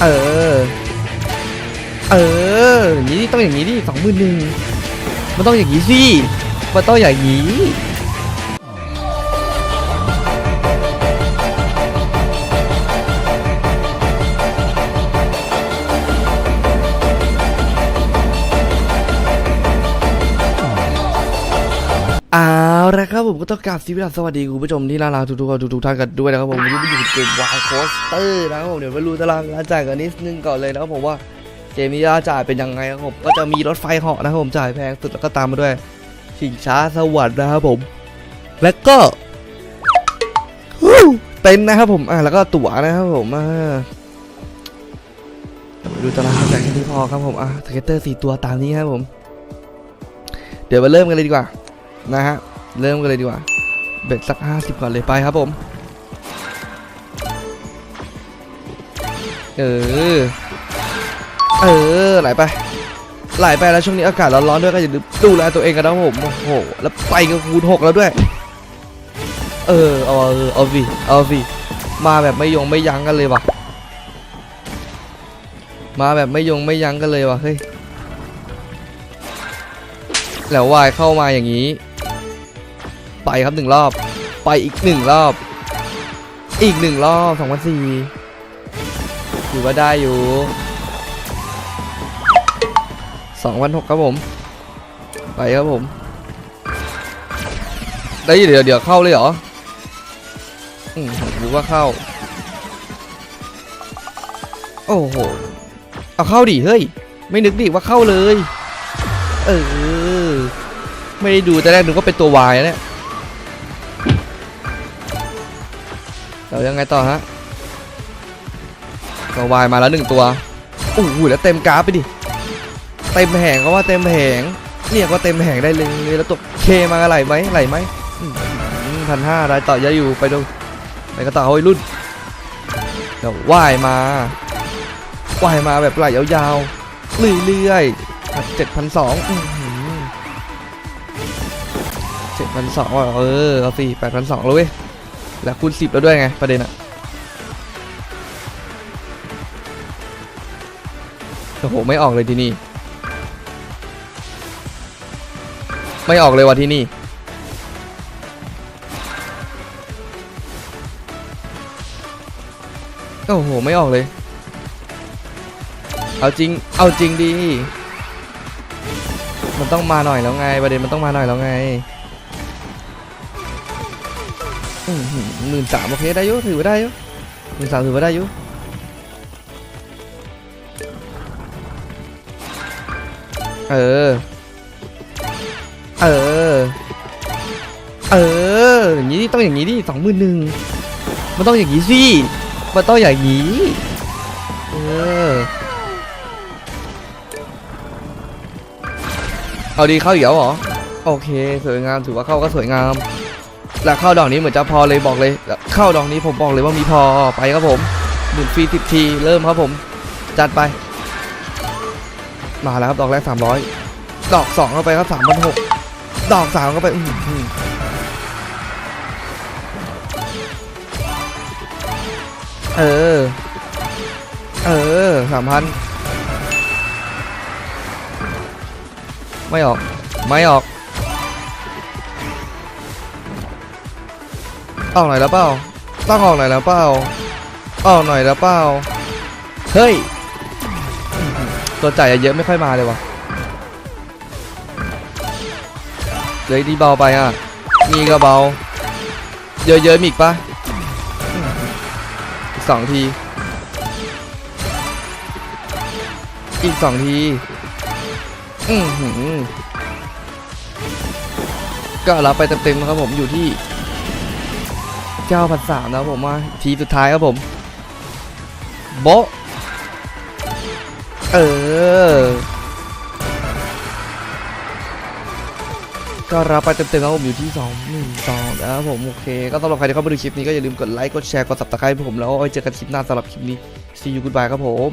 เออ เออ อย่างนี้ต้องอย่างนี้ดิสองหมื่นหนึ่งมันต้องอย่างนี้สิ มันต้องอย่างนี้ ครับผมก็ต้องกราบสวัสดีคุณผู้ชมที่น่ารักทุกๆคนทุกๆท่านกันด้วยนะครับผมวันนี้มาอยู่กับเกมวายโคสเตอร์นะครับผมเดี๋ยวมาดูตารางการจ่ายกันนิดนึงก่อนเลยนะครับผมว่าเกมนี้จะจ่ายเป็นยังไงครับผมก็จะมีรถไฟเหาะนะครับผมจ่ายแพงสุดแล้วก็ตามมาด้วยชิงช้าสวรรค์นะครับผม แล้วก็เต็นนะครับผมอ่าแล้วก็ตั๋วนะครับผมอ่าเดี๋ยวมาดูตารางการจ่ายแค่นี้พอครับผมอะสเก็ตเตอร์สี่ตัวตามนี้ครับผม เดี๋ยวมาเริ่มกันเลยดีกว่านะฮะ เริ่มกันเลยดีกว่า เบ็ดสัก 50 ก่อนเลยไปครับผม เออ เออ ไหลไป ไหลไปแล้วช่วงนี้อากาศร้อนๆด้วยก็อย่าลืมดูแลตัวเองกันนะผม โอ้โห แล้วไปกับคูณหกแล้วด้วย เออ เอาเออเอาสิเอาสิมาแบบไม่ยงไม่ยั้งกันเลยว่ะ มาแบบไม่ยงไม่ยั้งกันเลยว่ะ เฮ้ย แล้ววายเข้ามาอย่างนี้ ไปครับหนึ่งรอบ ไปอีกหนึ่งรอบ อีกหนึ่งรอบสองพันสี่ถือว่าได้อยู่สองพันหกครับผม ไปครับผม ได้เดี๋ยวเดี๋ยวเข้าเลยเหรอ อืมผมรู้ว่าเข้า โอ้โห เอาเข้าดิเฮ้ย ไม่นึกดิว่าเข้าเลย เออ ไม่ได้ดูแต่แรกนึกว่าเป็นตัววายนะเนี่ย เรายังไงต่อฮะตัวายมาแล้วหนึ่งตัวโอ้โหแล้วเต็มกราฟไปดิ เต็มแผงก็ว่าเต็มแผงเรียกว่าเต็มแผงได้เลยแล้วตัวเคมาไหลไหมไหลไหมพันห้ารายต่อเยอะอยู่ไปดูไปก็ต่อเฮ้ยรุ่นเดี๋ยวว่ายมาว่ายมาแบบไหลยาวๆเรื่อยๆเจ็ดพันสองเจ็ดพันสองเออเอาสิแปดพันสองแล้วเว้ย แล้วคูณสิบแล้วด้วยไง ประเด็นอะโอ้โห ไม่ออกเลยที่นี่ ไม่ออกเลยว่ะที่นี่ โอ้โห ไม่ออกเลย เอาจริง เอาจริงดี มันต้องมาหน่อยแล้วไง ประเด็นมันต้องมาหน่อยแล้วไง หมื่นสามโอเคได้ยุถือว่าได้ยุหมื่นสามถือว่าได้ยุเออ เออ เออ อย่างนี้ต้องอย่างนี้ดิสองหมื่นหนึ่งมันต้องอย่างนี้สิ มันต้องอย่างนี้ เออ เอาดีเข้าอีกแล้วเหรอ โอเค สวยงาม ถือว่าเข้าก็สวยงาม แล้วเข้าดอกนี้เหมือนจะพอเลยบอกเลย เข้าดอกนี้ผมบอกเลยว่ามีพอไปครับผมหมุนฟรีสิบทีเริ่มครับผม จัดไป มาแล้วครับดอกแรกสามร้อยดอกสองเข้าไปครับสามพันหกดอกสามเข้าไปอื้อหือเออ เออสามพันไม่ออก ไม่ออก ออกหน่อยแล้วเปล่าต้องออกหน่อยแล้วเปล่าออกหน่อยแล้วเปล่าเฮ้ยตัวจ่ายเยอะไม่ค่อยมาเลยวะเลยดีเบาไปอะมีก็เบา เยอะๆมีอีกปะอีกสองที อีกสองที อือหือก็รับไปเต็มๆครับผมอยู่ที่ เก้าพันสามนะครับผมมาทีสุดท้ายครับผมโบเออ ก็รับไปเต็มๆครับผมอยู่ที่สองหนึ่งสองนะครับผมโอเค ก็สำหรับใครที่เข้ามาดูคลิปนี้ก็อย่าลืมกดไลค์ กดแชร์ กด subscribe ให้ผมแล้วไว้เจอกันคลิปหน้าสำหรับคลิปนี้ see you goodbye ครับผม